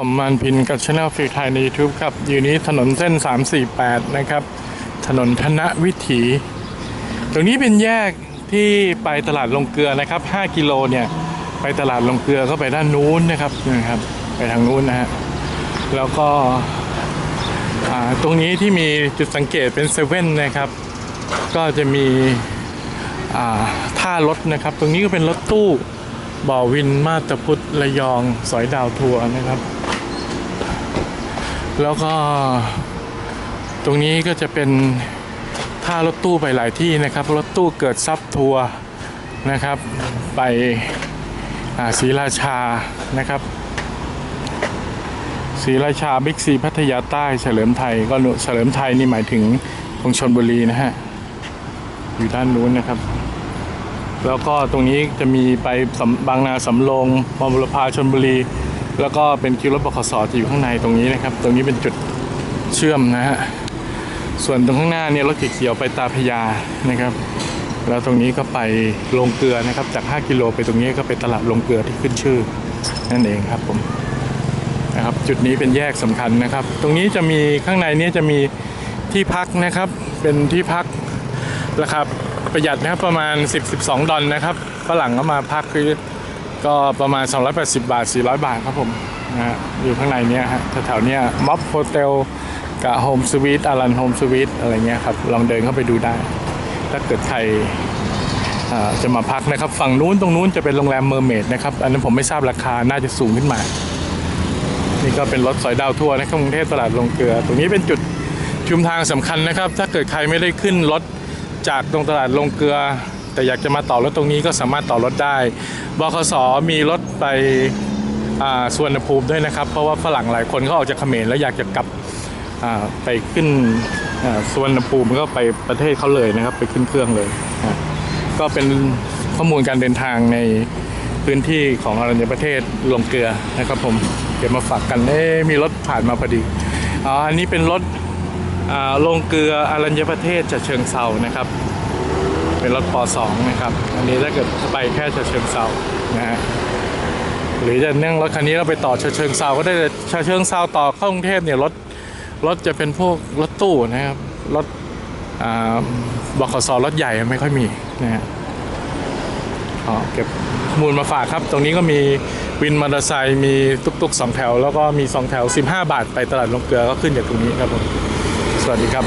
ผมมันพินกับช anel ฟรีไทยใน YouTube ครับ อยู่นี้ถนนเส้น 348 นะครับ ถนนธนวิถี ตรงนี้เป็นแยกที่ไปตลาดลงเกลือนะครับ 5 กิโลเนี่ย ไปตลาดลงเกลือก็ไปด้านนู้นนะครับนะครับ ไปทางนู้นนะฮะ แล้วก็ตรงนี้ที่มีจุดสังเกตเป็นเซเว่นนะครับ ก็จะมีท่ารถนะครับ ตรงนี้ก็เป็นรถตู้บ่อวินมาตรพุทธระยอง สอยดาวทัวร์นะครับ แล้วก็ตรงนี้ก็จะเป็นท่ารถตู้ไปหลายที่นะครับ รถตู้เกิดซับทัวร์นะครับ ไปศรีราชานะครับศรีราชาบิ๊กซีพัทยาใต้เฉลิมไทยก็เฉลิมไทยนี่หมายถึงตรงชนบุรีนะฮะอยู่ด้านนู้นนะครับ แล้วก็ตรงนี้จะมีไปบางนาสำโรงมอบุรพาชนบุรี แล้วก็เป็นคิวรถบขสจะอยู่ข้างในตรงนี้นะครับ ตรงนี้เป็นจุดเชื่อมนะฮะส่วนตรงข้างหน้าเนี่ยรถเขียวไปตาพยานะครับ แล้วตรงนี้ก็ไปลงเกลือนะครับ จาก 5 กิโลไปตรงนี้ก็เป็นตลาดลงเกลือที่ขึ้นชื่อ นั่นเองครับผมนะครับจุดนี้เป็นแยกสำคัญนะครับ ตรงนี้จะมีข้างในเนี้จะมีที่พักนะครับ เป็นที่พักราคาประหยัดนะครับประมาณ 10-12 ดอลนะครับฝรั่งก็มาพักคือ ก็ประมาณ 280 บาท 400 บาทครับผมนะฮะอยู่ข้างในเนี้ยฮะแถวๆเนี้ยม็อบโฮเทลกับโฮมสวีทอารันโฮมสวีทอะไรเงี้ยครับ ลองเดินเข้าไปดูได้ ถ้าเกิดใครจะมาพักนะครับ ฝั่งนู้นตรงนู้นจะเป็นโรงแรมเมอร์เมดนะครับ อันนั้นผมไม่ทราบราคาน่าจะสูงขึ้นมา นี่ก็เป็นรถสอยดาวทัวร์นะกรุงเทพตลาดลงเกลือ ตรงนี้เป็นจุดชุมทางสำคัญนะครับ ถ้าเกิดใครไม่ได้ขึ้นรถจากตรงตลาดลงเกลือ แต่อยากจะมาต่อรถตรงนี้ก็สามารถต่อรถได้บคสมีรถไปอ่าสวนภูมิด้วยนะครับ เพราะว่าฝรั่งหลายคนเขาออกจากเขมรแล้วอยากจะกลับไปขึ้นอ่าสวนภูมิก็ไปประเทศเขาเลยนะครับ ไปขึ้นเครื่องเลย ก็เป็นข้อมูลการเดินทางในพื้นที่ของอรัญญประเทศลงเกลือนะครับผมเก็บมาฝากกันเอ๊มีรถผ่านมาพอดีอ๋ออันนี้เป็นรถลงเกลืออรัญญประเทศจะเชิงเซานะครับ เป็นรถป .2 นะครับ อันนี้ถ้าเกิดไปแค่จะเชิงเซานะฮะหรือจะนั่งรถคันนี้เราไปต่อเชิงเซาก็ได้แต่เชิงเซาต่อเข้ากรุงเทพเนี่ยรถรถจะเป็นพวกรถตู้นะครับรถบขสรถใหญ่ไม่ค่อยมีนะฮะอ๋อเก็บมูลมาฝากครับ ตรงนี้ก็มีวินมอเตอร์ไซค์มีตุกๆสองแถว แล้วก็มีสองแถว 15 บาทไปตลาดลงเกลือก็ขึ้นจากตรงนี้ครับผม สวัสดีครับ